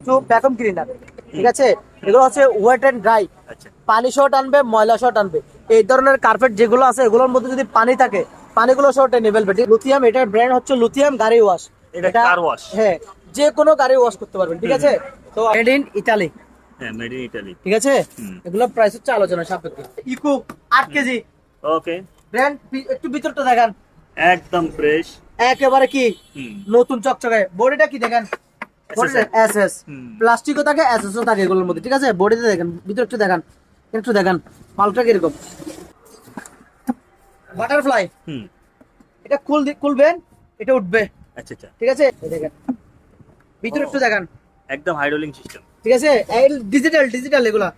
কিছু vacuum cleaner ঠিক আছে? এগুলো হচ্ছে ওয়েট এন্ড ড্রাই। আচ্ছা। পানি শর্ট আনবে ময়লা শর্ট আনবে এই ধরনের কার্পেট যেগুলো আছে এগুলোর মধ্যে যদি পানি থাকে পানিগুলো এনে ফেলবে। লুথিয়াম এটার ব্র্যান্ড হচ্ছে লুথিয়াম গাড়ি ওয়াশ। এটা car wash। হ্যাঁ যে কোনো গাড়ি ওয়াশ করতে পারবেন ঠিক আছে? তো মেড ইন ইতালি হ্যাঁ মেড ইন ইটালি ঠিক আছে? এগুলো প্রাইস হচ্ছে আলোচনা সাপেক্ষে। ইকো আট কেজি। ওকে ব্র্যান্ড একটু ভিতরটা দেখান। একদম ফ্রেশ একেবারে কি? নতুন চকচকে। বডিটা কি দেখেন? এস এস প্লাস্টিকও থাকে এস এসও থাকে এগুলোর মধ্যে ঠিক আছে? বডিতে দেখেন ভিতরে একটু দেখান একটু দেখান। মালটা কীরকম? বাটারফ্লাই হুম। এটা খুল খুলবেন এটা উঠবে। আচ্ছা আচ্ছা। ঠিক আছে? দেখেন। ভিতরে একটু দেখান। একদম হাইড্রোলিং সিস্টেম ঠিক আছে? ডিজিটাল ডিজিটাল এগুলা।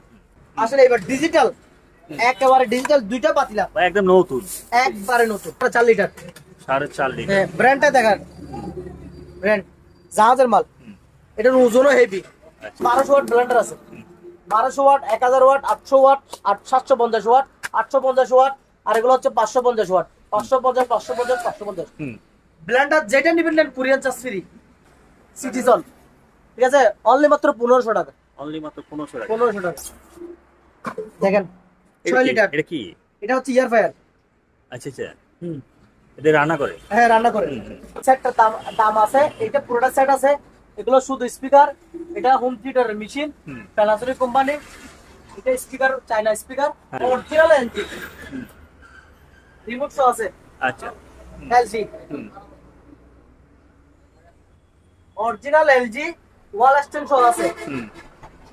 আসলে এবার ডিজিটাল একেবারে ডিজিটাল দুইটা পাতিলা। একদম নতুন। একবারে নতুন চার লিটার সাড়ে চার লিটার ব্র্যান্ডটা দেখান। ব্র্যান্ড জাহাজের মাল। এটার ওজনও হেভি আচ্ছা। বারোশো ওয়াট ব্লেন্ডার আছে। বারোশো ওয়াট এক হাজার ওয়াট আটশো ওয়াট আট সাতশো পঞ্চাশ ওয়াট আটশো পঞ্চাশ ওয়াট আর এগুলো হচ্ছে পাঁচশো পঞ্চাশ ওয়াট। পাঁচশো পঞ্চাশ পাঁচশো পঞ্চাশ পাঁচশো পঞ্চাশ। ব্লেন্ডার যেটা নিবেন নেন কুরিয়ান চার্জ ফ্রি সিটিজন ঠিক আছে? অনলি মাত্র পনেরোশো টাকা। অনলি মাত্র পনেরোশো টাকা। পনেরোশো টাকা। দেখেন এটা ছয় কি? লিটার এটা কি? এটা হচ্ছে ইয়ার ফায়ার আচ্ছা আচ্ছা। হুম। এটা রান্না করে? হ্যাঁ রান্না করে। হুম। দাম দাম আছে। এটা পুরোটা সেট আছে। এগুলো শুধু স্পিকার এটা হোম। থিয়েটারের মেশিন। প্যানাসোনিক কোম্পানি এটা speaker China speaker. Original LG remote সহ আছে। আচ্ছা। LG original LG wall stand সহ আছে। হুম।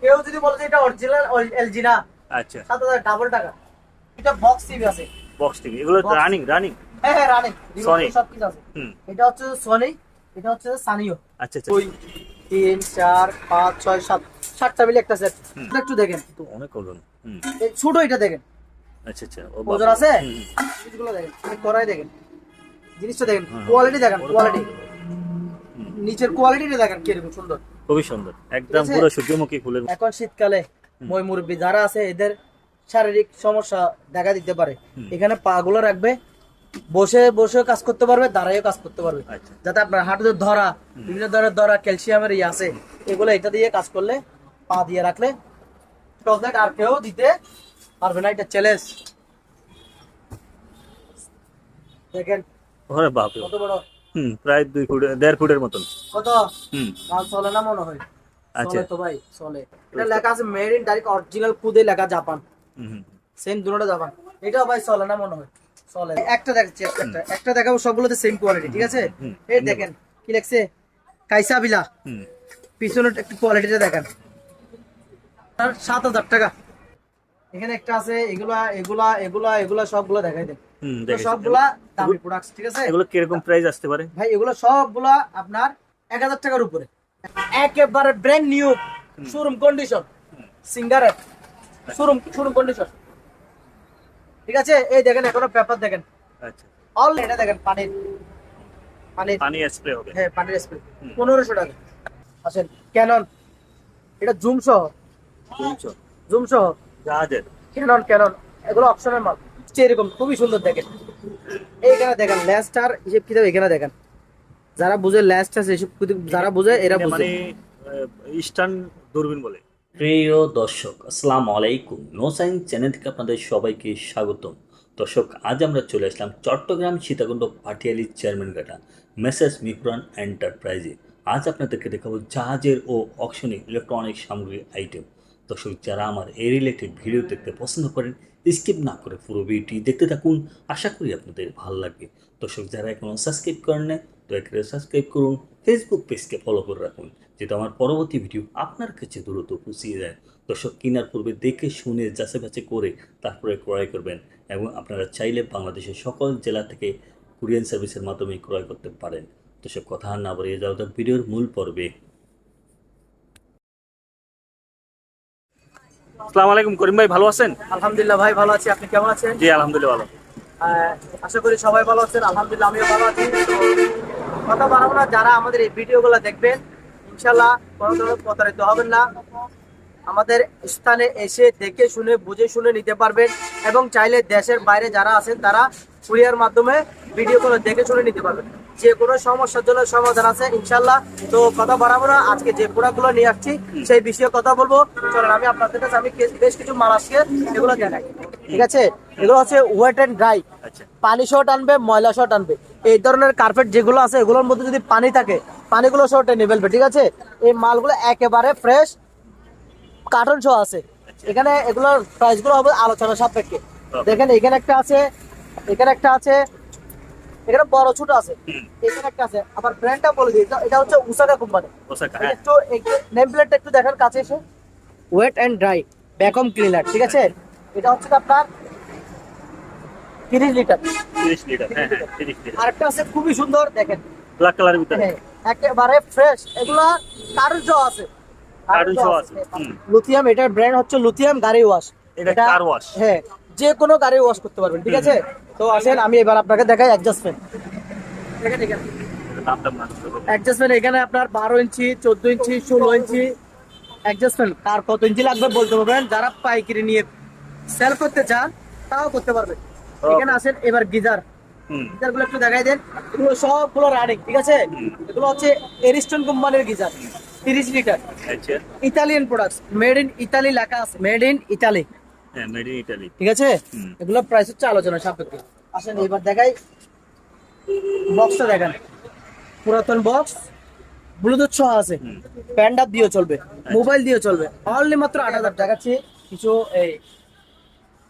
কেউ যদি বলে যে এটা অরিজিনাল এলজি না আচ্ছা। সাত হাজার ডাবল টাকা। এটা বক্স টিভি আছে। বক্স টিভি এগুলো রানিং রানিং হ্যাঁ হ্যাঁ রানিং Sony। সব কিছু আছে এটা হচ্ছে সোনি এটা হচ্ছে সানিও। আচ্ছা আচ্ছা। তিন চার পাঁচ ছয় সাত সাতটা মিলে একটা সেট একটু দেখেন। তো অনেক ওজন। হুম। এই ছোট এটা দেখেন। আচ্ছা আচ্ছা। ওজন আছে? জিনিসগুলো দেখেন। কড়াই দেখেন। জিনিসটা দেখেন। কোয়ালিটি দেখেন কোয়ালিটি নিচের কোয়ালিটিটা দেখেন কীরকম সুন্দর। খুবই সুন্দর। একদম পুরো সূর্যমুখী ফুলের এখন শীতকালে মই মুরব্বী যারা আছে এদের শারীরিক সমস্যা দেখা দিতে পারে। এখানে পা গুলো রাখবে বসে বসে কাজ করতে পারবে দাঁড়াইও কাজ করতে পারবে। আচ্ছা। যাতে আপনার হাঁটুতে ধরা বিভিন্ন ধরনের ধরা ক্যালসিয়ামের ইয়ে আছে এগুলো এটা দিয়ে কাজ করলে পা দিয়ে রাখলে আর কেউ দিতে পারবে না এটা চ্যালেঞ্জ দেখেন ওরে বাপরে। কত বড়? হুম প্রায় দুই ফুট দেড় ফুটের মতন। কত? হুম। মাল চলে না মনে হয়? আচ্ছা। তো ভাই চলে। এটা লেখা আছে মেড ইন ডাইরেক্ট অরিজিনাল কুদে লেখা জাপান হুম হুম। সেম দুটোটা জাপান এটাও ভাই চলে না মনে হয়। চলে একটা দেখাচ্ছি একটা একটা। দেখাবো সবগুলোতে সেম কোয়ালিটি ঠিক আছে? এই দেখেন কি লেখছে? কাইসা পিছনের একটু কোয়ালিটিটা দেখেন। আর সাত হাজার টাকা। এখানে একটা আছে এগুলা এগুলা এগুলা এগুলা সবগুলা দেখাই দেন। সবগুলা দামি ঠিক আছে? এগুলো কীরকম প্রাইস আসতে পারে? ভাই এগুলো সবগুলা আপনার এক হাজার টাকার উপরে। একেবারে ব্র্যান্ড নিউ শোরুম কন্ডিশন সিঙ্গারের। শোরুম শোরুম কন্ডিশন ঠিক আছে? এই দেখেন এখনও পেপার দেখেন। আচ্ছা। অল এটা দেখেন পানির। পানির। পানি স্প্রে হবে। হ্যাঁ পানির স্প্রে হুম। পনেরোশো টাকা। আসেন ক্যানন এটা জুম সহ। তিনশো জুম সহ। জাহাজের। ক্যানন ক্যানন এগুলো অপশনের মাল। এরকম খুবই সুন্দর দেখেন। এইখানে দেখেন ল্যাস্টার হিসেব কিতাব এখানে দেখেন। যারা বুঝে হিসেব কিতাব যারা বুঝে এরা বুঝে। মানে ইস্টার্ন দূরবীন বলে। প্রিয় দর্শক, আসসালামু আলাইকুম। নো সাইন্স চ্যানেল থেকে আপনাদের সবাইকে স্বাগতম। দর্শক, আজ আমরা চলে আসলাম চট্টগ্রাম সীতাকুণ্ড পাটিয়ালি চেয়ারম্যান ঘাটা মেসেস মিহরান এন্টারপ্রাইজে আজ আপনাদেরকে দেখাবো জাহাজের ও অকশনে ইলেকট্রনিক সামগ্রী আইটেম দর্শক, যারা আমার এই রিলেটেড ভিডিও দেখতে পছন্দ করেন স্কিপ না করে পুরো ভিডিওটি দেখতে থাকুন। আশা করি আপনাদের ভালো লাগবে। দর্শক, যারা এখনও সাবস্ক্রাইব করেন না দয়া করে সাবস্ক্রাইব করুন ফেসবুক পেজকে ফলো করে রাখুন যেটা আমার পরবর্তী ভিডিও আপনার কাছে দ্রুত পৌঁছিয়ে যায়। দর্শক কেনার পূর্বে দেখে শুনে যাচাই বাছাই করে তারপরে ক্রয় করবেন এবং আপনারা চাইলে বাংলাদেশের সকল জেলা থেকে কুরিয়ান সার্ভিসের মাধ্যমে ক্রয় করতে পারেন। দর্শক কথা না বাড়িয়ে যাওয়া যাক ভিডিওর মূল পর্বে। আসসালামু আলাইকুম করিম ভাই ভালো আছেন? আলহামদুলিল্লাহ ভাই ভালো আছি। আপনি কেমন আছেন? জি আলহামদুলিল্লাহ ভালো। আশা করি সবাই ভালো আছেন। আলহামদুলিল্লাহ আমিও ভালো আছি। কথা বাড়াবো না যারা আমাদের এই ভিডিওগুলো দেখবেন ইনশাল্লাহ কোনো ধরনের প্রতারিত হবেন না। আমাদের স্থানে এসে দেখে শুনে বুঝে শুনে নিতে পারবেন এবং চাইলে দেশের বাইরে যারা আছেন তারা কুরিয়ার মাধ্যমে ভিডিওগুলো দেখে শুনে নিতে পারবেন। যে কোনো সমস্যার জন্য সমাধান আছে ইনশাল্লাহ তো কথা বাড়াবো না আজকে যে প্রোডাক্টগুলো নিয়ে আসছি সেই বিষয়ে কথা বলব। চলেন আমি আপনাদের কাছে আমি বেশ কিছু মাল আজকে এগুলো দেখাই। ঠিক আছে? এগুলো হচ্ছে ওয়েট অ্যান্ড ড্রাই পানি শর্ট আনবে ময়লা শর্ট আনবে এই ধরনের কার্পেট যেগুলো আছে এগুলোর মধ্যে যদি পানি থাকে পানিগুলো শর্টে নিয়ে ফেলবে ঠিক আছে? এই মালগুলো একেবারে ফ্রেশ কার্টন সহ আছে। এখানে এগুলোর প্রাইসগুলো হবে আলোচনা সাপেক্ষে। দেখেন এখানে একটা আছে এখানে একটা আছে এখানে বড় ছোট আছে এখানে একটা আছে। আবার ব্র্যান্ডটা বলে দিই এটা- হচ্ছে উসাকা কোম্পানি হ্যাঁ। একটু নেম প্লেটটা একটু দেখার কাছে এসে। Wet and dry vacuum cleaner ঠিক আছে? এটা হচ্ছে আপনার তিরিশ লিটার। তিরিশ লিটার হ্যাঁ হ্যাঁ তিরিশ লিটার। আরেকটা আছে খুবই সুন্দর দেখেন। ব্ল্যাক কালারের ভিতরে। হ্যাঁ, একেবারে ফ্রেশ এগুলা কার্য আছে। আছে লুথিয়াম এটার ব্র্যান্ড হচ্ছে লুথিয়াম গাড়ি ওয়াশ এটা car wash। হ্যাঁ যে কোনো গাড়ি ওয়াশ করতে পারবেন ঠিক আছে? তো আসেন আমি এবার আপনাকে দেখাই অ্যাডজাস্টমেন্ট দেখেন এখানে। দাম দাম না অ্যাডজাস্টমেন্ট এখানে আপনার বারো ইঞ্চি চোদ্দ ইঞ্চি ষোলো ইঞ্চি। অ্যাডজাস্টমেন্ট কার কত ইঞ্চি লাগবে বলতে পারবেন। যারা পাইকারি নিয়ে সেল করতে চান তাও করতে পারবেন। এখানে আসেন এবার গিজার। হুম। গিজারগুলো একটু দেখাই দেন। এগুলো সবগুলো রানিং ঠিক আছে? এগুলো হচ্ছে এরিস্টন কোম্পানির গিজার তিরিশ লিটার আচ্ছা। Italian products made in Italy লেখা আছে made in Italy made in Italy ঠিক আছে? এগুলো প্রাইস হচ্ছে আলোচনা সাপেক্ষে। আসেন এবার দেখাই। বক্সটা দেখেন। পুরাতন বক্স ব্লুটুথ সহ আছে। হুম। প্যান্ডা দিয়ে চলবে মোবাইল দিয়ে চলবে। অনলি মাত্র আট হাজার দেখাচ্ছি কিছু এই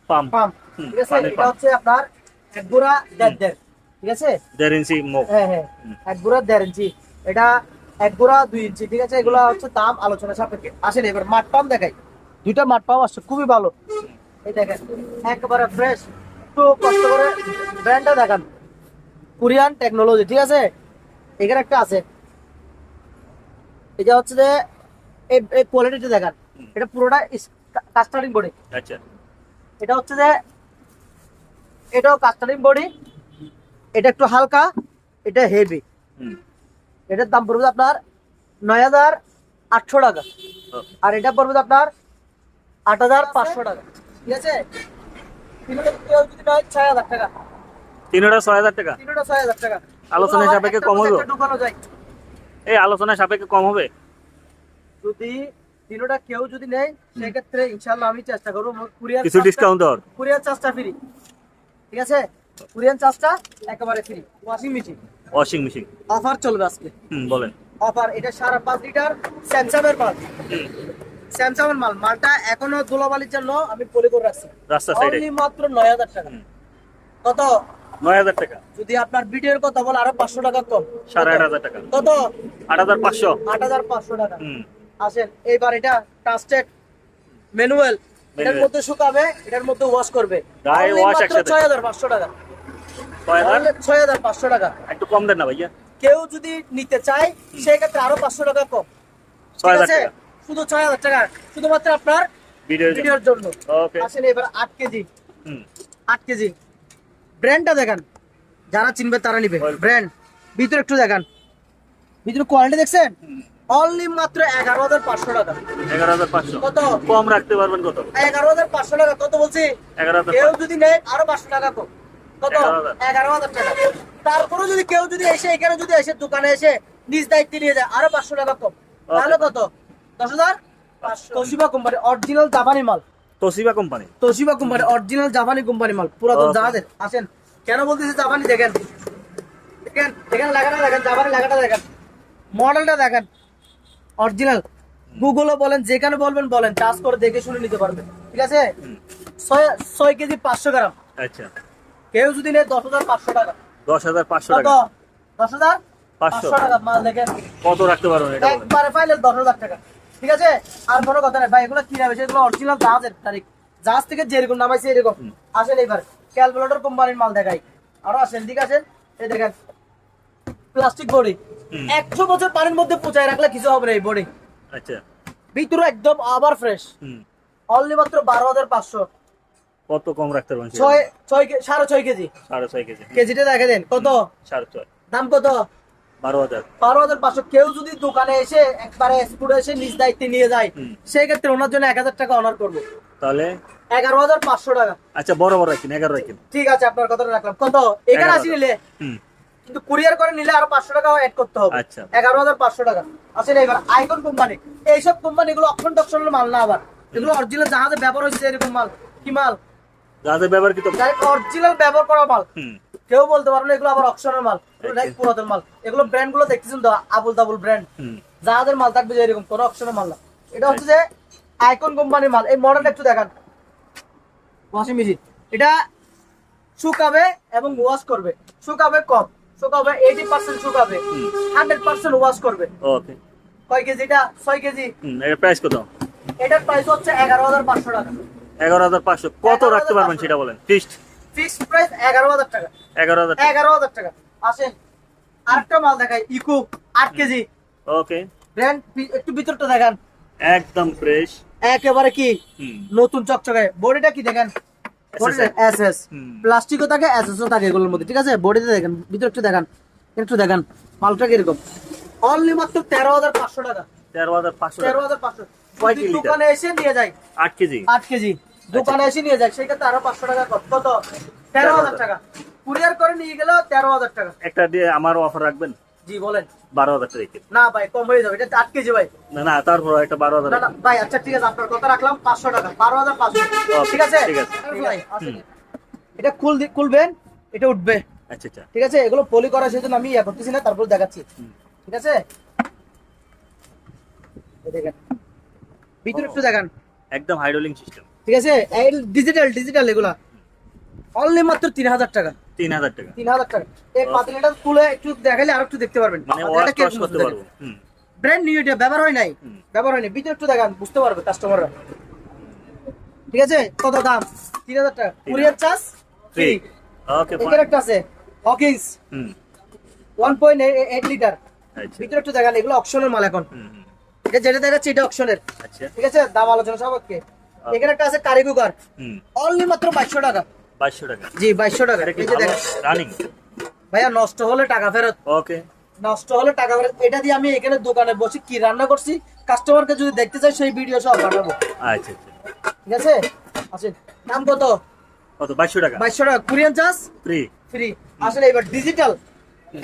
পাম্প পাম্প ঠিক আছে? এটা হচ্ছে আপনার এক গুড়া দেড় দেড় ঠিক আছে? দেড় ইঞ্চি মুখ। হ্যাঁ হ্যাঁ। এক গুড়া দেড় ইঞ্চি। এটা এক গুড়া দুই ইঞ্চি ঠিক আছে? এগুলো হচ্ছে দাম আলোচনা সাপেক্ষে। আসেন এবার মাঠ পাম্প দেখাই। দুইটা মাঠ পাম্প আসছে খুবই ভালো। এই দেখেন একেবারে ফ্রেশ একটু কষ্ট করে ব্র্যান্ডটা দেখান। কোরিয়ান টেকনোলজি ঠিক আছে? এখানে একটা আছে। এটা হচ্ছে যে এই কোয়ালিটিটা দেখান। এটা পুরোটা কাস্টারিং বডি আচ্ছা। এটা হচ্ছে যে এটাও কাস্টারিং বডি এটা একটু হালকা এটা হেভি এটার দাম পড়বে আপনার নয় হাজার আটশো টাকা। আর এটা পড়বে আপনার আট হাজার পাঁচশো টাকা। ঠিক আছে? ছয় হাজার টাকা। তিনটা ছয় হাজার টাকা? তিনটা ছয় হাজার টাকা। আলোচনা সাপেক্ষে কম যায়। এই আলোচনা সাপেক্ষে কম হবে? যদি তিনটা কেউ যদি নেয় সেক্ষেত্রে ইনশাল্লাহ আমি চেষ্টা করব কুরিয়ার কিছু ডিসকাউন্ট দেওয়ার। কুরিয়ার চার্জটা ফ্রি ঠিক আছে? কুরিয়ার চার্জটা একেবারে free washing machine washing machine offer চলবে আজকে। হুম বলেন। অফার এটা সাড়ে পাঁচ লিটার স্যামসাংয়ের মাল। স্যামসাংয়ের মাল। মালটা এখনও ধুলাবালির জন্য আমি পলি করে রাখছি। রাস্তা সাইডে মাত্র নয় হাজার টাকা। কত? নয় হাজার টাকা। যদি আপনার ভিডিওর কথা বলে আরও পাঁচশো টাকা কম। সাড়ে আট হাজার টাকা। কত? আট হাজার পাঁচশো। আট হাজার পাঁচশো টাকা। আসেন এইবার এটা ট্রাস্টেড ম্যানুয়াল এটার মধ্যে শুকাবে এটার মধ্যে ওয়াশ করবে। Wash মাত্র একসাথে। ছয় হাজার পাঁচশো টাকা। ছয় হাজার? Only ছয় হাজার পাঁচশো টাকা। একটু কম দেন না ভাইয়া। কেউ যদি নিতে চায় সেক্ষেত্রে আরও পাঁচশো টাকা কম। ছয় ঠিক হাজার আছে? টাকা। শুধু ছয় হাজার টাকা। শুধুমাত্র আপনার ভিডিও ভিডিওর জন্য। ওকে আসেন এবার আট কেজি। হুম। আট কেজি। ব্র্যান্ডটা দেখান। যারা চিনবে তারা নিবে। ব্র্যান্ড ভিতরে একটু দেখেন। ভিতরে কোয়ালিটি দেখছেন? অনলি মাত্র এগারো হাজার পাঁচশো টাকা। এগারো হাজার পাঁচশো। কত? কম রাখতে পারবেন কত? এগারো হাজার পাঁচশো টাকা কত বলছি? এগারো হাজার কেউ যদি নেয় আরও পাঁচশো টাকা কম। কত? 11,000 এগারো হাজার টাকা। তারপরে যদি কেউ যদি এসে এখানে যদি এসে দোকানে এসে নিজ দায়িত্বে নিয়ে যায় আরও পাঁচশো টাকা কম। তাহলে কত? দশ হাজার? তোশিবা কোম্পানি অরিজিনাল জাপানি মাল। Toshiba company. Toshiba company original জাপানি কোম্পানি মাল। পুরাতন Okay. জাহাজের। আসেন। কেন বলতেছি জাপানি? দেখেন। দেখেন দেখেন লাগাটা দেখেন জাপানি লাগাটা দেখেন। মডেলটা দেখেন। অরিজিনাল। গুগলও বলেন যেখানে বলবেন বলেন চার্জ করে দেখে শুনে নিতে পারবেন। ঠিক আছে? ছয় কেজি পাঁচশো গ্রাম। আচ্ছা। কেউ যদি নেয় দশ হাজার পাঁচশো টাকা। দশ হাজার পাঁচশো টাকা। দশ হাজার? পাঁচশো। টাকা মাল দেখেন কত রাখতে পারবেন একবারে পাইলে দশ হাজার টাকা। ঠিক আছে? আর কোনো কথা নেই। ভাই এগুলো কি নামে এগুলো অরিজিনাল জাহাজের তারিখ। জাহাজ থেকে যেরকম নামাইছে এরকম। আসেন এইবার। ক্যালকুলেটর কোম্পানির মাল দেখাই। আরও আসেন ঠিক আছে? এই দেখেন। Plastic body. একশো বছর পানির মধ্যে পচায় রাখলে কিছু হবে না এই বডি। আচ্ছা। ভিতরে একদম আবার ফ্রেশ অনলি মাত্র বারো হাজার পাঁচশো। কত কম রাখতে পারবেন ছয় ছয় সাড়ে ছয় কেজি। সাড়ে ছয় কেজি। কেজিটা দেখে দেন কত? সাড়ে ছয়। দাম কত? বারো হাজার। বারো হাজার পাঁচশো। কেউ যদি দোকানে এসে একবারে স্কুলে এসে নিজ দায়িত্বে নিয়ে যায়। সেই ক্ষেত্রে ওনার জন্য এক হাজার টাকা অনার করব। তাহলে? এগারো হাজার পাঁচশো টাকা। আচ্ছা বড় বড় রাখেন এগারো রাখেন ঠিক আছে আপনার কথাটা রাখলাম। কত? এখানে আসি নিলে হুম। কিন্তু কুরিয়ার করে নিলে আরও পাঁচশো টাকা অ্যাড করতে হবে। আচ্ছা। এগারো হাজার পাঁচশো টাকা। আসলে এবার আইকন কোম্পানি এইসব কোম্পানি এগুলো টপশনের মাল না আবার। এগুলো অরিজিনাল জাহাজে ব্যবহার হচ্ছে এরকম মাল। কি মাল? যাদের ব্যবহৃত অরিজিনাল ব্যবহার করা মাল। কেউ বলতে পারবে এগুলো আবার অপশনের মাল। পুরাতন মাল। এগুলো ব্র্যান্ডগুলো দেখতেছেন তো আবুল তাবুল ব্র্যান্ড জাহাজের মাল থাকবে যে এরকম কোনো অপশনের মাল না। এটা হচ্ছে যে আইকন কোম্পানির মাল। এই মডেলটা একটু দেখান। ওয়াশিং মেশিন এটা শুকাবে এবং ওয়াশ করবে। শুকাবে কম। শুকাবে এইটি পার্সেন্ট শুকাবে। হুম। হান্ড্রেড পার্সেন্ট ওয়াশ করবে। ওকে কয় কেজি এটা? ছয় কেজি। হুম এর প্রাইস কত? এটার প্রাইস হচ্ছে এগারো হাজার পাঁচশো টাকা। এগারো হাজার পাঁচশো। কত রাখতে পারবেন 11,500 সেটা বলেন? ফিক্সড ফিক্সড প্রাইস এগারো হাজার টাকা। এগারো হাজার এগারো হাজার টাকা। আসেন। আরেকটা মাল দেখাই ইকো আট কেজি। ওকে ব্র্যান্ড একটু ভিতরটা দেখান। একদম ফ্রেশ একেবারে কি? নতুন চকচকে। বডিটা কি দেখেন? প্লাস্টিকও থাকে এস এসও থাকে এগুলোর মধ্যে ঠিক আছে? বডিতে দেখেন ভিতরে একটু দেখান একটু দেখান মালটা কীরকম? অনলি মাত্র তেরো হাজার পাঁচশো টাকা। তেরো হাজার পাঁচশো তেরো হাজার পাঁচশো। দোকানে এসে নিয়ে যায়। আট কেজি। আট কেজি। দোকানে এসে নিয়ে যায় সেক্ষেত্রে আরও পাঁচশো টাকা কত কত? তেরো হাজার টাকা। কুরিয়ার করে নিয়ে গেলেও তেরো হাজার টাকা। একটা দিয়ে আমারও অফার রাখবেন? জি বলেন। বারো হাজার টাকা না ভাই কম হয়ে যাবে এটা আট কেজি ভাই। না না তারপর একটা বারো হাজার ভাই আচ্ছা ঠিক আছে আপনার কথা রাখলাম পাঁচশো টাকা বারো হাজার পাঁচশো। ঠিক আছে। ঠিক আছে। এটা খুল খুলবেন এটা উঠবে। আচ্ছা আচ্ছা। ঠিক আছে এগুলো পলি করা সেজন্য আমি ইয়া করতেছি না তারপর দেখাচ্ছি। ঠিক আছে? দেখেন। ভিতরে একটু দেখান। একদম হাইড্রোলিং সিস্টেম ঠিক আছে? ডিজিটাল ডিজিটাল এগুলা। অনলি মাত্র তিন হাজার টাকা। তিন হাজার টাকা। তিন হাজার টাকা। এই পাতলাটা খুলে একটু দেখাইলে আর একটু দেখতে পারবেন। মানে ওয়াশ করতে পারব। ব্র্যান্ড নিউ এটা ব্যবহার হয় নাই। ব্যবহার হয়নি ভিতরে একটু দেখান বুঝতে পারবে কাস্টমাররা ঠিক আছে? কত দাম? তিন হাজার টাকা। কুরিয়ার চার্জ ফ্রি ওকে এখানে একটা আছে হকিংস হুম। ওয়ান পয়েন্ট এইট লিটার ভিতরে একটু দেখান এগুলো অপশনের মাল এখন। এটা যেটা দেখাচ্ছে এটা অপশনের আচ্ছা। ঠিক আছে? দাম আলোচনা সাপেক্ষে এখানে একটা আছে কারি কুকার। অনলি মাত্র বাইশশো টাকা। বাইশশো টাকা। জি বাইশশো টাকা। রানিং ভাইয়া নষ্ট হলে টাকা ফেরত। ওকে। নষ্ট হলে টাকা ফেরত। এটা দিয়ে আমি এখানে দোকানে বসে কি রান্না করছি? কাস্টমারকে যদি দেখতে চাই সেই ভিডিও সব আচ্ছা আচ্ছা। ঠিক আছে? দাম কত? কত? বাইশশো টাকা। বাইশশো টাকা। কুরিয়ান চার্জ ফ্রি ফ্রি আসলে এবার ডিজিটাল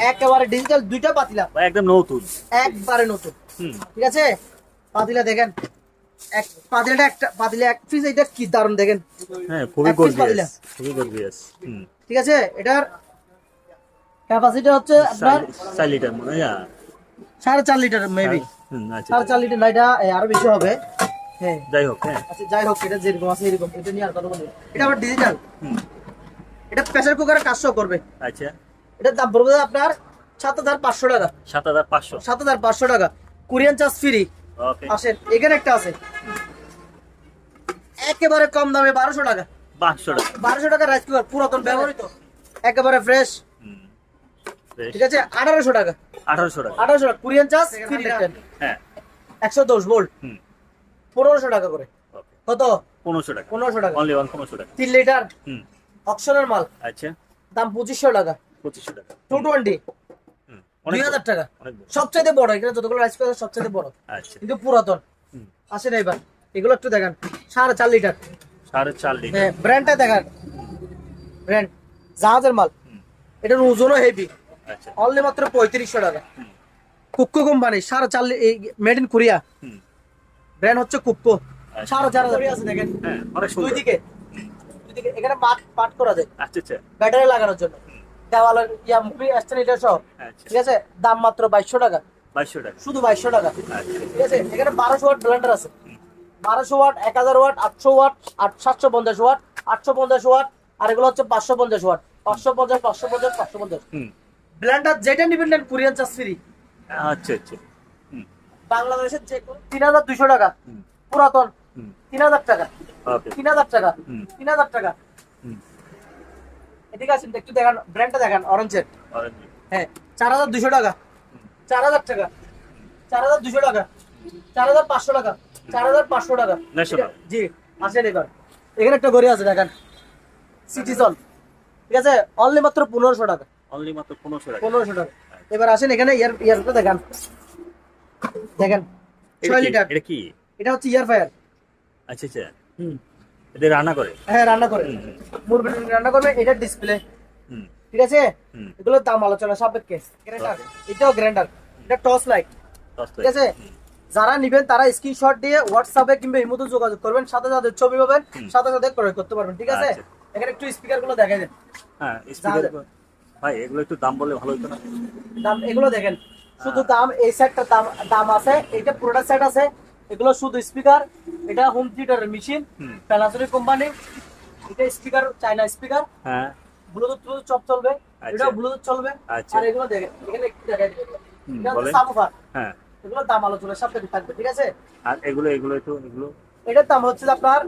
একেবারে ডিজিটাল দুইটা পাতিলা। একদম নতুন। একবারে নতুন। হুম। ঠিক আছে? পাতিলা দেখেন। এক পাতিলাটা একটা পাতিলা এক পিস এটা কি দারুণ দেখেন। হ্যাঁ খুবই। গর্জিয়াস খুবই গর্জিয়াস ঠিক আছে এটার ক্যাপাসিটি হচ্ছে আপনার চার- চার লিটার মনে হয়। হ্যাঁ। সাড়ে চার লিটার মেবি সাড়ে চার লিটার আরও বেশি হবে। হ্যাঁ। যাই হোক হ্যাঁ। আচ্ছা যাই হোক এটা যেরকম আছে এরকম। এটা নিয়ে আর কথা বলি এটা আবার ডিজিটাল হুম। এটা প্রেসার কুকারে কাজও করবে। আচ্ছা। এটার দাম পড়বে আপনার সাত হাজার পাঁচশো টাকা। সাত হাজার পাঁচশো। সাত হাজার পাঁচশো টাকা। কোরিয়ান চার্জ ফ্রি আসেন এখানে একটা আছে। একেবারে কম দামে বারোশো টাকা। পাঁচশো টাকা। বারোশো টাকা রাইস কুকার পুরাতন ব্যবহৃত। একেবারে ফ্রেশ ঠিক আছে? আঠারোশো টাকা। আঠারোশো টাকা। আঠারোশো টাকা। কোরিয়ান চার্জ হ্যাঁ। একশো দশ ভোল্ট হুম। পনেরোশো টাকা করে। কত? পনেরোশো টাকা। পনেরোশো টাকা। অনলি ওয়ান পনেরোশো টাকা। তিন লিটার হুম। অপশনের মাল। আচ্ছা। দাম পঁচিশশো টাকা। পঁচিশশো টাকা। টু টোয়েন্টি দুই হাজার বড়, টাকা সবচাইতে বড় এখানে যতগুলো রাইস কুকার সবচাইতে বড়। আচ্ছা। কিন্তু পুরাতন। আসেন এবার এগুলো একটু দেখান। সাড়ে চার লিটার সাড়ে চার লিটার হ্যাঁ ব্র্যান্ডটা দেখান। ব্র্যান্ড জাহাজের মাল। এটার ওজনও হেভি আচ্ছা। অনলি মাত্র পঁয়ত্রিশশো টাকা। কুক্কো কোম্পানি সাড়ে চার মেড ইন কোরিয়া ব্র্যান্ড হচ্ছে কুক্কো। আচ্ছা। সাড়ে চার হাজার আছে দেখেন। হ্যাঁ দুই দিকে। দুই দিকে। এখানে পাট পাট করা যায়। আচ্ছা আচ্ছা। ব্যাটারি লাগানোর জন্য। দেওয়ালের ইয়া মুভি আসছেন এটা সব? আচ্ছা। ঠিক আছে? দাম মাত্র বাইশশো টাকা। বাইশশো টাকা। শুধু বাইশশো টাকা। আচ্ছা। ঠিক আছে? এখানে বারোশো ওয়াট ব্লেন্ডার আছে। বারোশো ওয়াট এক হাজার ওয়াট আটশো ওয়াট আট সাতশো পঞ্চাশ ওয়াট আটশো পঞ্চাশ ওয়াট আর এগুলো হচ্ছে পাঁচশো পঞ্চাশ ওয়াট। পাঁচশো পঞ্চাশ পাঁচশো পঞ্চাশ পাঁচশো পঞ্চাশ। ব্লেন্ডার যেটা নিবেন নেন কোরিয়ান চার্জ ফ্রি আচ্ছা। আচ্ছা বাংলাদেশের যে তিন হাজার দুইশো টাকা। পুরাতন। তিন হাজার টাকা। তিন হাজার টাকা। তিন হাজার টাকা। এদিকে আসেন একটু দেখান ব্র্যান্ডটা দেখান অরেঞ্জের অরেঞ্জ হ্যাঁ চার হাজার দুশো টাকা। চার হাজার টাকা। চার হাজার দুশো টাকা। চার হাজার পাঁচশো টাকা। চার হাজার পাঁচশো টাকা। জি আসেন এবার। এখানে একটা গড়ি আছে দেখেন। সিটিসন ঠিক আছে? অনলি মাত্র পনেরোশো টাকা। অনলি মাত্র পনেরোশো টাকা। পনেরোশো টাকা। এবার আসেন এখানে ইয়ার ইয়ারটা দেখান। দেখেন। এটা ছয় কি? লিটার এটা কি? এটা হচ্ছে ইয়ার ফায়ার আচ্ছা আচ্ছা। হুম। এদের রান্না করে? হ্যাঁ রান্না করে। মুরগি রান্না করবে এটা ডিসপ্লে ঠিক আছে? এগুলোর দাম আলোচনা সাপেক্ষে। এটাও গ্রাইন্ডার এটা টর্চ লাইট ঠিক আছে? যারা নিবেন তারা স্ক্রিনশট দিয়ে হোয়াটসঅ্যাপে কিংবা ইমোতে যোগাযোগ করবেন সাথে সাথে ছবি পাবেন সাথে সাথে ক্রয় করতে পারবেন ঠিক আছে? আচ্ছা। এখানে একটু স্পিকারগুলো দেখেন হ্যাঁ স্পিকার ভাই এগুলো একটু দাম বললে ভালো হতো না। দাম এগুলো দেখেন। শুধু হ্যাঁ। দাম এই সেটটার দাম দাম আছে। এটা পুরোটা সেট আছে। এগুলো শুধু স্পিকার এটা হোম থিয়েটারের মেশিন প্যানাসোনিক কোম্পানি এটা স্পিকার চায়না স্পিকার হ্যাঁ। ব্লুটুথ ব্লুটুথ সব চলবে। আচ্ছা। এটাও ব্লুটুথ চলবে। আচ্ছা। আর এগুলো দেখেন এখানে একটু দেখাই দিবেন এটা হচ্ছে। সাবুফার হ্যাঁ। এগুলো দাম থাকবে ঠিক আছে? আর এগুলো এগুলো একটু এগুলো? এটার দাম হচ্ছে আপনার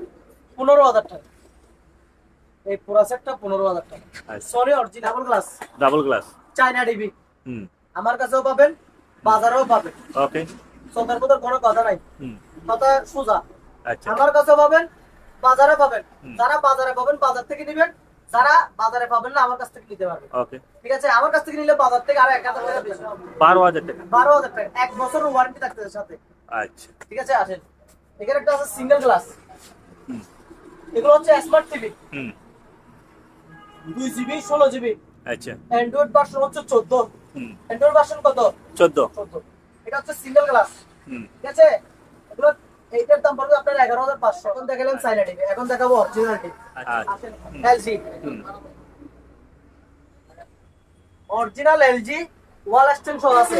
পনেরো হাজার টাকা। এই পুরো সেটটা পনেরো হাজার টাকা। Sorry original glass double glass China DB হুম। আমার কাছেও পাবেন বাজারেও পাবেন। ওকে মধ্যে কোনো কথা নাই। কথা সোজা। আচ্ছা। আমার কাছেও পাবেন বাজারে পাবেন। যারা বাজারে পাবেন বাজার থেকে নেবেন। যারা বাজারে পাবেন না আমার কাছ থেকে নিতে পারবেন। ওকে ঠিক আছে? আমার কাছ থেকে নিলে বাজার থেকে আরও এক হাজার টাকা বেশি হবে। বারো হাজার টাকা। বারো হাজার টাকা। এক বছরের ওয়ারেন্টি থাকতে এর সাথে। আচ্ছা। ঠিক আছে? আসেন। এখানে একটা আছে সিঙ্গেল গ্লাস হুম। এগুলো হচ্ছে স্মার্ট টিভি হুম। দুই জিবি ষোলো জিবি আচ্ছা। অ্যান্ড্রয়েড ভার্সন হচ্ছে চোদ্দ। হুম। অ্যান্ড্রয়েড ভার্সন কত? চোদ্দ। চোদ্দ। এটা হচ্ছে সিঙ্গেল গ্লাস হুম। ঠিক আছে? এগুলো এইটার দাম পড়বে আপনার এগারো হাজার পাঁচশো। এখন দেখালাম চাইনা টিভি এখন দেখাবো অরিজিনাল টিভি। আচ্ছা। এলজি অরিজিনাল এলজি ওয়াল আছে।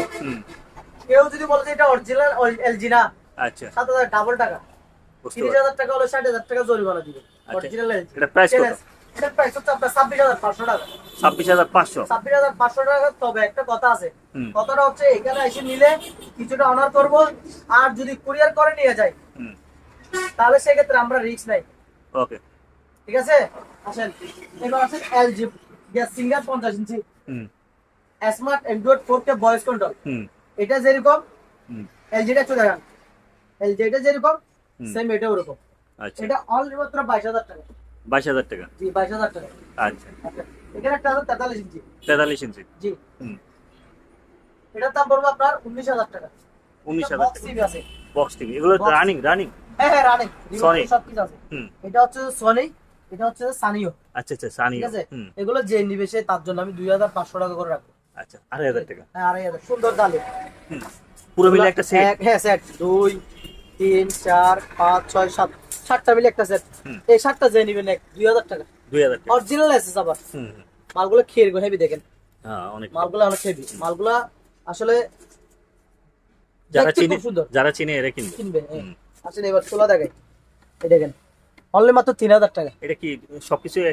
কেউ যদি বলে যে এটা অরিজিনাল এলজি না আচ্ছা। সাত হাজার ডাবল টাকা। তিরিশ হাজার টাকা হলে ষাট হাজার টাকা জরিমানা দিবে। আচ্ছা। অরিজিনাল এলজি এটা কত? এটার প্রাইস হচ্ছে আপনার ছাব্বিশ হাজার পাঁচশো টাকা। ছাব্বিশ হাজার পাঁচশো? ছাব্বিশ হাজার পাঁচশো টাকা তবে একটা কথা আছে। কথাটা হচ্ছে এখানে এসে নিলে কিছুটা অনার করব আর যদি কুরিয়ার করে নিয়ে যায় তাহলে সেক্ষেত্রে আমরা রিস্ক নাই। ওকে ঠিক আছে? আসেন। এবার আসেন এলজি গ্যাস সিঙ্গার পঞ্চাশ ইঞ্চি হুম। Smart Android four K voice control হুম। এটা যেরকম হুম। এলজিটা একটু দেখান। এলজিটা যেরকম। সেম এটা ওরকম। আচ্ছা। এটা অনলি মাত্র বাইশ হাজার টাকা। বাইশ হাজার টাকা? জি বাইশ হাজার টাকা। আচ্ছা। আচ্ছা, এখানে একটা আছে তেতাল্লিশ ইঞ্চি তেতাল্লিশ ইঞ্চি জি। হুম। এটার দাম পড়বে আপনার উনিশ হাজার টাকা। উনিশ হাজার বক্স টিভি আছে। বক্স টিভি এগুলো রানিং রানিং হ্যাঁ হ্যাঁ রানিং। Sony। সব আছে। এটা হচ্ছে সনি এটা হচ্ছে সানিও আচ্ছা আচ্ছা সানি ঠিক আছে? এগুলো যে নিবে সে তার জন্য আমি দুই হাজার পাঁচশো টাকা করে রাখব। আচ্ছা আড়াই হাজার টাকা? হ্যাঁ আড়াই হাজার। সুন্দর দালে পুরো মিলে একটা সেট হ্যাঁ সেট দুই তিন চার পাঁচ ছয় সাত। সাতটা মিলে একটা সেট এই সাতটা যে নিবেন এক দুই হাজার টাকা। দুই হাজার টাকা। অরিজিনাল আবার। মালগুলো খেয়ে হেভি দেখেন। হ্যাঁ অনেক। মালগুলো অনেক হেভি মালগুলা আসলে যারা চিনে যারা চিনে এরা কিনবে। কিনবে আসলে এবার খোলা দেখে এই দেখেন অনলি মাত্র তিন হাজার টাকা এটা কি সবকিছু ইয়ে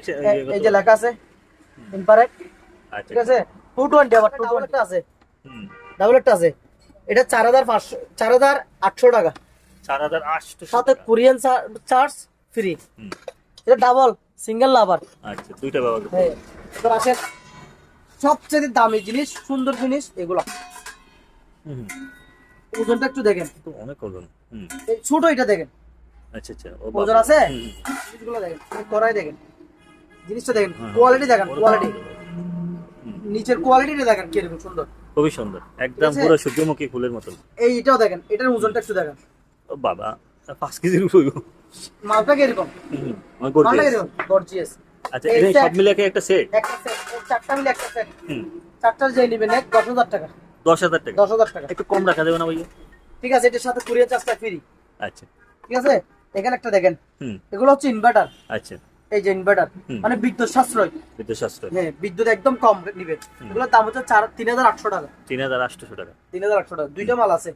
এই যে লেখা আছে ইনফারেট আচ্ছা ঠিক আছে? টু টোয়েন্টি আবার টু টোয়েন্টি আছে। ডাবল একটা আছে। এটা চার হাজার পাঁচশো চার হাজার আটশো টাকা। চার হাজার আটশো সাথে কোরিয়ান চার্জ ফ্রি এটা ডাবল সিঙ্গেল লাভার আচ্ছা দুইটা ব্যবহার হ্যাঁ। এবার আসেন সবচেয়ে দামি জিনিস সুন্দর জিনিস এগুলো। হুম। ওজনটা একটু দেখেন। অনেক ওজন ছোট এটা দেখেন। আচ্ছা আচ্ছা ওজন আছে? হুম। জিনিসগুলো দেখেন জিনিসটা দেখেন হ্যাঁ। কোয়ালিটি দেখেন কোয়ালিটি নিচের কোয়ালিটিটা দেখেন কীরকম সুন্দর। খুবই সুন্দর। একদম পুরো সূর্যমুখী ফুলের মতন এই এটাও দেখেন এটার ওজনটা একটু দেখেন। ও বাবা পাঁচ কেজির উপর মালটা কীরকম? গর্জিয়াস আচ্ছা এই সব মিলে একটা সেট একটা সেট চারটা মিলে একটা সেট হুম। চারটার যে নিবেন এক দশ হাজার টাকা। দশ হাজার টাকা। দশ হাজার টাকা। একটু কম রাখা যাবে না ভাইয়া? ঠিক আছে এটার সাথে কুরিয়ার চার্জটা ফ্রি আচ্ছা। ঠিক আছে? এখানে একটা দেখেন। এগুলো হচ্ছে ইনভার্টার আচ্ছা। এই যে ইনভার্টার মানে বিদ্যুৎ সাশ্রয়। বিদ্যুৎ সাশ্রয়। হ্যাঁ বিদ্যুৎ একদম কম নিবে। এগুলোর দাম হচ্ছে চার তিন হাজার আটশো টাকা। তিন হাজার আটশোশো টাকা। তিন হাজার আটশো টাকা। দুইটা মাল আছে।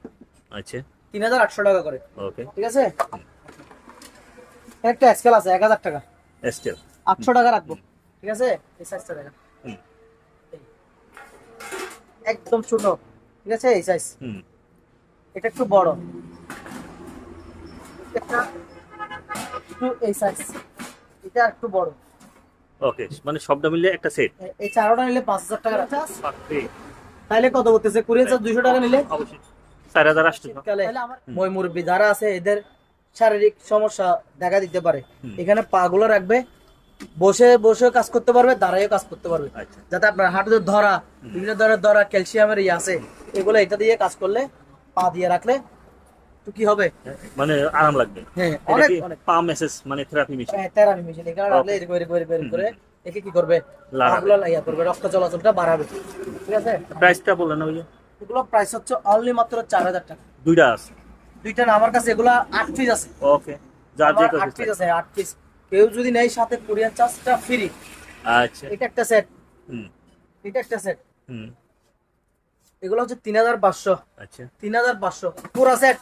আচ্ছা। তিন হাজার আটশো টাকা করে। ওকে। ঠিক আছে? একটা স্কেল আছে এক হাজার টাকা। আটশো টাকা রাখব। ঠিক আছে? এই সাইজটা হুম একদম ছোট ঠিক আছে? এই সাইজ হুম। এটা একটু বড়। এটা একটু এই সাইজ এটা একটু বড়। ওকে মানে সবটা মিলে একটা সেট এই চারটা নিলে পাঁচ হাজার টাকা চার্জ তাহলে কত করতেছে কুড়িয়ে চার্জ দুইশো টাকা নিলে? অবশ্যই। চার হাজার শীতকালে মই মুরব্বী যারা আছে এদের শারীরিক সমস্যা দেখা দিতে পারে। এখানে পা গুলো রাখবে। বসে বসে কাজ করতে পারবে দাঁড়াইও কাজ করতে পারবে। আচ্ছা। যাতে আপনার হাঁটুতে ধরা বিভিন্ন ধরনের ধরা ক্যালসিয়ামের ইয়ে আছে এগুলো এটা দিয়ে কাজ করলে পা দিয়ে রাখলে তো কি হবে? মানে আরাম লাগবে। হ্যাঁ অনেক পা মেসেজ মানে থেরাপি মেশিন হ্যাঁ, থেরাপি মেশিন এখানে রাখলে এরকম এরকম এরকম করে একে কি করবে? লাগাবে। পাগুলো করবে রক্ত চলাচলটা বাড়াবে। ঠিক আছে? প্রাইসটা বললেন না ভাইয়া এগুলো প্রাইস হচ্ছে অনলি মাত্র চার হাজার টাকা। দুইটা আছে। দুইটা না আমার কাছে এগুলা আট পিস আছে। ওকে যে আমার আট পিস আছে আট পিস কেউ যদি নেই সাথে কোরিয়ান চার্জটা ফ্রি আচ্ছা। এটা একটা সেট হুম। এটা একটা সেট হুম। এগুলো হচ্ছে তিন হাজার পাঁচশো। আচ্ছা। তিন হাজার পাঁচশো। পুরা সেট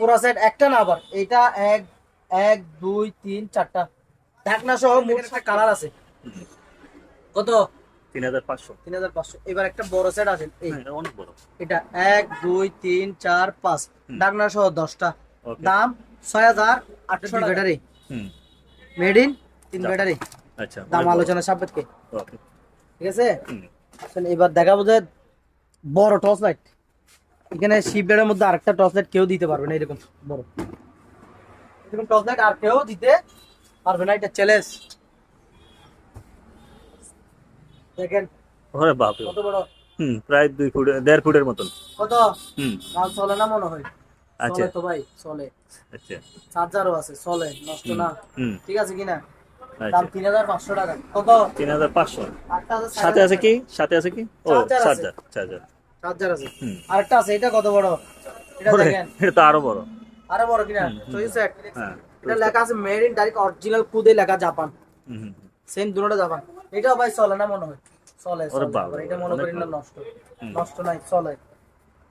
পুরা সেট একটা না আবার। এটা এক এক দুই তিন চারটা। ঢাকনা সহ মোট একটা কালার আছে। কত? তিন হাজার পাঁচশো। তিন হাজার পাঁচশো। এবার একটা বড় সেট আছে। এই। হ্যাঁ, অনেক বড়। এটা এক দুই তিন চার পাঁচ। ঢাকনা সহ দশটা। দাম ছয় হাজার আটশো ব্যাটারি মেড ইন তিন ব্যাটারি আচ্ছা দাম আলোচনা সাপেক্ষে। ঠিক আছে? এবার দেখাবো যে বড় টর্চ লাইট এখানে শিপডারের মধ্যে আরেকটা টর্চ লাইট কেউ দিতে পারবে না এরকম বড়। এরকম টর্চ লাইট আর কেউ দিতে পারবে না এটা চ্যালেঞ্জ দেখেন ওরে বাপরে। কত বড়? হুম প্রায় দুই ফুট দেড় ফুটের মতন। কত? হুম। কাল চলে না মনে হয়। আচ্ছা। চলে তো ভাই চলে। আচ্ছা। চার্জারও আছে চলে নষ্ট না। ঠিক আছে কিনা? আচ্ছা। দাম তিন হাজার পাঁচশো টাকা। কত? তিন হাজার পাঁচশো। সাথে আছে কি? সাথে আছে কি? ও চার্জার চার্জার চার্জার। চার্জার আছে। আরেকটা আছে এটা কত বড়? এটা দেখেন। এটা তো আরও বড়। আরও বড় কিনা? হ্যাঁ এটা লেখা আছে মেড ইন ডাইরেক্ট অরিজিনাল কুদে লেখা জাপান। সেম দুটোটা জাপান এটাও ভাই চলে না মনে হয়? চলে এটা মনে করি না নষ্ট। নষ্ট নাই চলে।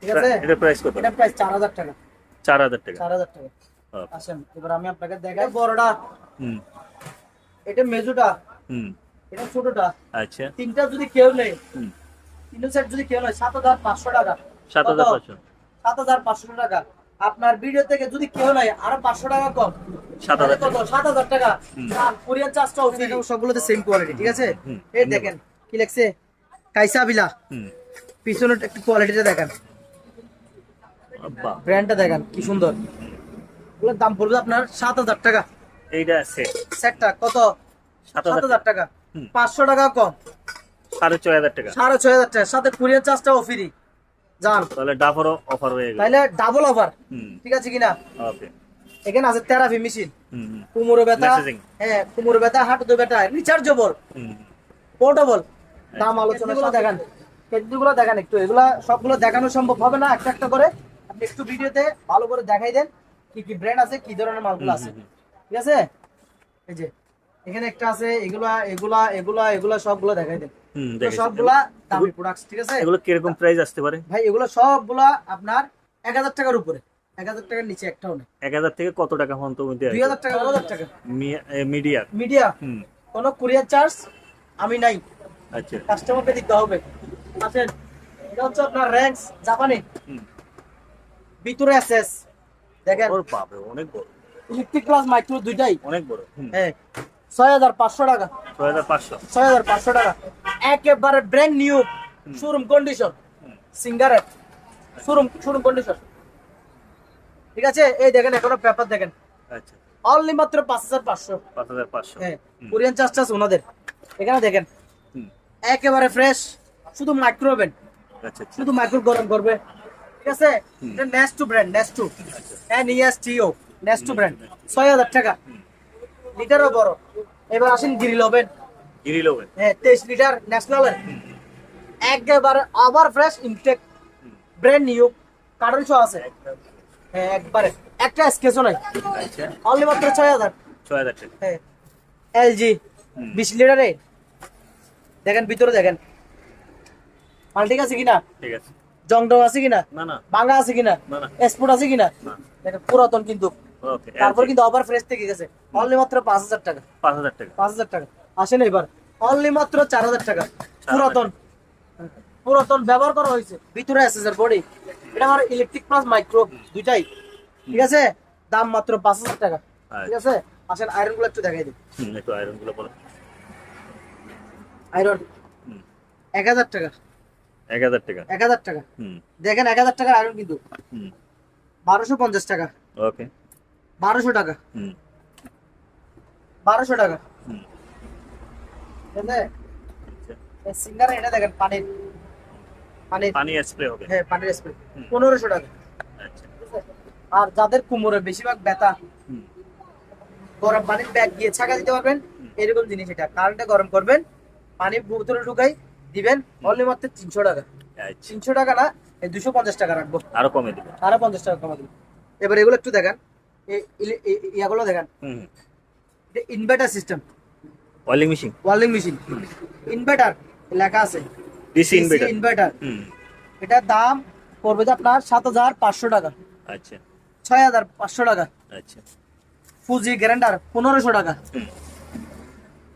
ঠিক আছে? এটা প্রাইস কত? এটা প্রাইস চার হাজার টাকা। চার হাজার টাকা। চার হাজার টাকা। আসেন এবার আমি আপনাকে দেখাই বড়টা। হুম। এটা মেজুটা। হুম। এটা ছোটটা। আচ্ছা। তিনটা যদি কেউ নেই হুম। তিনটা সেট যদি কেউ নেই সাত হাজার পাঁচশো টাকা। সাত হাজার? পাঁচশো। সাত হাজার পাঁচশো টাকা। আপনার ভিডিও থেকে যদি কেউ নাই আরও পাঁচশো টাকা কম। সাত হাজার সাত হাজার টাকা। কোরিয়ান চার্জটাও ফ্রি সবগুলোতে সেম কোয়ালিটি ঠিক আছে? এই দেখেন কি লেখছে? কাইসা বিলা হুম। পিছনে একটু কোয়ালিটিটা দেখেন। ব্র্যান্ডটা দেখেন কি সুন্দর। এগুলোর দাম পড়বে আপনার সাত হাজার টাকা। এইটা সেট সেটটা কত? সাত হাজার টাকা। পাঁচশো টাকা কম। সাড়ে ছয় হাজার টাকা। সাড়ে ছয় হাজার টাকা। সাথে চার্জটাও ফ্রি তাহলে অফার হয়ে গেল। তাইলে ডাবল অফার হুম। ঠিক আছে কিনা? ওকে। এখানে আছে মেশিন কুমোরো ব্যথা। হ্যাঁ কুমোরো ব্যথা হাঁটু ব্যথা রিচার্জেবল হুম। পোর্টেবল দাম আলোচনা গুলো দেখান একটু। এগুলা সবগুলো দেখানো সম্ভব হবে না একটা একটা করে। একটু ভিডিওতে ভালো করে দেখাই দেন কি কি ব্র্যান্ড আছে কি ধরনের মালগুলো আছে। ঠিক আছে? এই যে এখানে একটা আছে এগুলা এগুলা এগুলা এগুলা সবগুলো দেখাই দেন। হুম সবগুলা দামি প্রোডাক্ট ঠিক আছে? এগুলো কীরকম প্রাইস আসতে পারে? ভাই এগুলো সবগুলা আপনার এক হাজার টাকার উপরে। এক হাজার টাকার নিচে একটাও নেই। এক হাজার থেকে কত টাকা পর্যন্ত দুই হাজার টাকা হাজার টাকা। মিডিয়া। মিডিয়া। হুম। কোনো কুরিয়ার চার্জ আমি নাই। আচ্ছা। কাস্টমারকে দিতে হবে। আছেন? এটা হচ্ছে আপনার র্যাঙ্কস জাপানি। হুম। ভিতরে এসএস দেখেন। ওর বাপরে অনেক বড়। ইলেকট্রিক ক্লাস মাইক্রো দুইটাই। অনেক বড় হ্যাঁ। ছয় হাজার পাঁচশো টাকা। ছয় হাজার পাঁচশো। ছয় হাজার পাঁচশো টাকা। একেবারে ব্র্যান্ড নিউ শোরুম কন্ডিশন সিঙ্গারের শোরুম শোরুম কন্ডিশন ঠিক আছে? এই দেখেন এখনও পেপার দেখেন। আচ্ছা। অনলি মাত্র পাঁচ হাজার পাঁচশো। পাঁচ হাজার পাঁচশো। হ্যাঁ কোরিয়ান চার্জ চার্জ ওনাদের। এখানে দেখেন। একেবারে ফ্রেশ শুধু মাইক্রোওভেন আচ্ছা আচ্ছা। শুধু মাইক্রো গরম করবে। ঠিক আছে? এটা নেস্টু ব্র্যান্ড নেস্টু এন ইএস নেস্টু ব্র্যান্ড ছয় হাজার টাকা। লিটারও বড়। এবার আসেন গ্রিল ওভেন গিরিল ওভেন হ্যাঁ তেইশ লিটার ন্যাশনালের একেবারে আবার fresh intact brand new carton show আছে। হ্যাঁ একবারে। একটা স্কেচও নাই। আচ্ছা। অনলি মাত্র ছয় হাজার। ছয় হাজার টাকা। হ্যাঁ। এলজি বিশ লিটারে। দেখেন ভিতরে দেখেন। মাল ঠিক আছে কিনা? ঠিক আছে। জং টং আছে কিনা? না আছে কিনা? এক্সপোর্ট আছে কিনা? দেখেন পুরাতন কিন্তু। তারপর কিন্তু আবার ফ্রেশ থেকে গেছে। অনলি মাত্র পাঁচ হাজার টাকা। পাঁচ হাজার টাকা। পাঁচ হাজার টাকা। আসেন এবার। অনলি মাত্র চার হাজার টাকা। পুরাতন। পুরাতন ব্যবহার করা হয়েছে। ভিতরে আছে স্যার বডি এটা আমার ইলেকট্রিক প্লাস মাইক্রো দুইটাই। ঠিক আছে? দাম মাত্র পাঁচ হাজার টাকা। ঠিক আছে? আসেন আয়রনগুলো একটু দেখাই হুম একটু আয়রনগুলো বলো আয়রন এক হাজার টাকা। এক হাজার টাকা। এক হাজার টাকা। হুম। দেখেন এক হাজার টাকার আয়রন কিন্তু। হুম। বারোশো পঞ্চাশ টাকা। ওকে। বারোশো টাকা। হুম। বারোশো টাকা। হুম। আচ্ছা। সিঙ্গার এটা দেখেন পানির পানির পানি স্প্রে হবে। হ্যাঁ পানির স্প্রে। পনেরোশো টাকা। আচ্ছা। আর যাদের কোমরে বেশিরভাগ ব্যথা হুম। গরম পানির ব্যাগ দিয়ে ছাকা দিতে পারবেন এরকম জিনিস এটা। কারেন্টে গরম করবেন পানি বোতলে ঢুকাই দিবেন অনলি মাত্র তিনশো টাকা। আচ্ছা। তিনশো টাকা না দুশো পঞ্চাশ টাকা রাখব। আরও কমে দিবেন। আরও পঞ্চাশ টাকা কমা দিন এবার এগুলো একটু দেখান। ইয়াগুলো দেখান। Inverter system welding machine welding machine inverter লেখা আছে। ডিসি ইনভার্টার ইনভার্টার এটার দাম পড়বে যে আপনার সাত হাজার পাঁচশো টাকা। আচ্ছা। ছয় হাজার পাঁচশো টাকা। আচ্ছা। ফুজি গ্যারান্ডার পনেরোশো টাকা।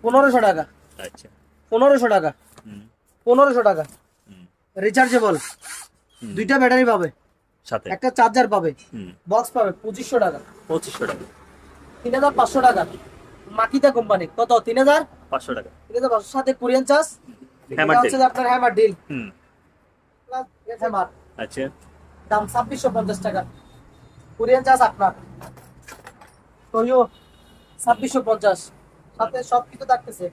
পনেরোশো টাকা। আচ্ছা। পনেরোশো টাকা। হুম। পনেরোশো টাকা। রিচার্জেবল দুইটা ব্যাটারি পাবে। সাথে। একটা চার্জার পাবে। বক্স পাবে পঁচিশশো টাকা। পঁচিশশো টাকা। তিন হাজার পাঁচশো টাকা। মাকিতা কোম্পানি কত? তিন হাজার? পাঁচশো টাকা। তিন হাজার পাঁচশো। সাথে কোরিয়ান চার্জ আপনার হ্যামার ডিল হ্যামার আচ্ছা। দাম ছাব্বিশশো পঞ্চাশ টাকা। কোরিয়ান চার্জ আপনার। তোইও ছাব্বিশশো পঞ্চাশ। সাথে সব কিছু থাকতেছে।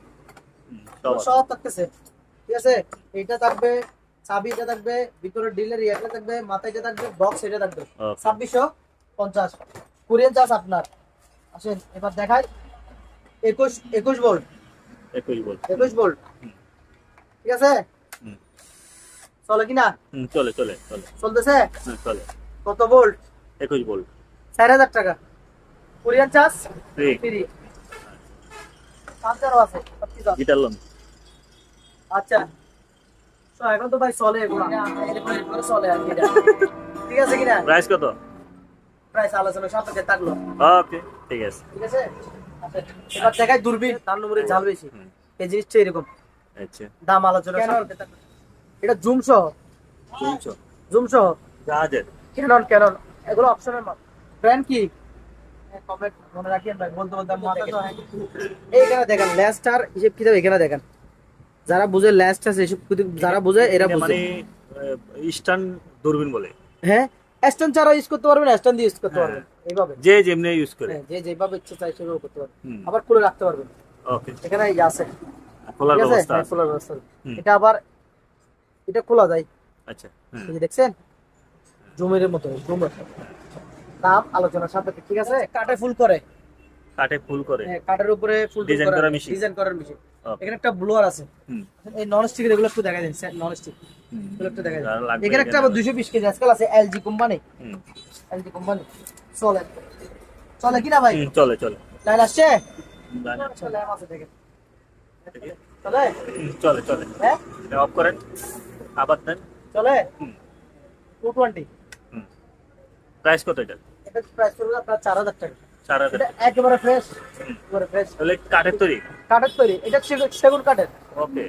সব থাকতেছে। ঠিক আছে? এইটা থাকবে চাবি এটা থাকবে ভিতরে ডিলের এটা থাকবে মাথায় এটা থাকবে বক্স এটা থাকবে. ছাব্বিশশো পঞ্চাশ। কোরিয়ান চার্জ আপনার। আসেন এবার দেখাই। একুশ একুশ ভোল্ট একুশ বল একুশ ভোল্ট ঠিক আছে। চলে কিনা? হুম চলে চলে চলে। চলতেছে? চলে। কত ভোল্ট একুশ বল চার হাজার টাকা। Courier charge? ফ্রি ফ্রি চার্জারও আছে সব কিছু গিটার লোন আচ্ছা। তো এখন তো ভাই চলে এরকম এরকম চলে আর কি। এটা। ঠিক আছে কিনা? প্রাইস কত? প্রাইস আলোচনা সাপেক্ষে থাকল ওকে ঠিক আছে। ঠিক আছে? আচ্ছা, এবার দেখাই দূরবীন তার নম্বরে ঝাল বেশি। এই জিনিসটা এরকম। আচ্ছা। দাম আলোচনা। এটা জুম সহ। জুম সহ। জাহাজের ক্যানন ক্যানন। এগুলো অপশনের মাল ব্র্যান্ড কি? কমেন্ট মনে রাখেন ভাই বলতে বলতে আমার মাথা তো হ্যাঁ। এইখানে দেখেন ল্যাস্টার হিসেব কিতাব এখানে দেখেন। যারা বুঝে ল্যাস্টার এসব যারা বুঝে এরা বুঝে। মানে ইস্টার্ন দূরবীন বলে। হ্যাঁ স্ট্যান্ড ছাড়া ইউজ করতে পারবেন স্ট্যান্ড দিয়ে ইউজ করতে হ্যাঁ। পারবেন এইভাবে। যে যেমনি ইউজ করে। হ্যাঁ, যে যেভাবে ইচ্ছে চাই সেভাবে করতে পারবেন। আবার খুলে রাখতে পারবেন। ওকে এখানে এই যে আছে। খোলার ব্যবস্থা হ্যাঁ, আছে। খোলার ব্যবস্থা আছে। এটা আবার এটা খোলা যায়। আচ্ছা এই যে দেখছেন? জুমের মতো জুমের দাম আলোচনার সাপেক্ষে ঠিক আছে? কাটে ফুল করে। কাঠে ফুল করে। হ্যাঁ, কাঠের উপরে ফুল ডিজাইন করা machine। ডিজাইন করার মেশিন এখানে একটা ব্লোয়ার আছে। এই নন স্টিকের এগুলো একটু দেখা দিন নন স্টিক। এগুলো একটু দেখা দিন। এখানে একটা। আবার দুইশো বিশ কেজি আজকাল আছে এলজি কোম্পানি হুম, এলজি কোম্পানি চলে। চলে কিনা ভাই? চলে চলে। লাইন আসছে। চলে আছে দেখেন। চলে? চলে চলে। হ্যাঁ? অফ করেন। আবার দেন। চলে? হুম, টু টোয়েন্টি হুম। প্রাইস কত এটা? এটা প্রাইস পড়বে আপনার চার হাজার টাকা। চার হাজার একেবারে ফ্রেশ একেবারে ফ্রেশ তাহলে কাঠের তৈরি? কাঠের তৈরি এটা সেগুন- সেগুন কাঠের। ওকে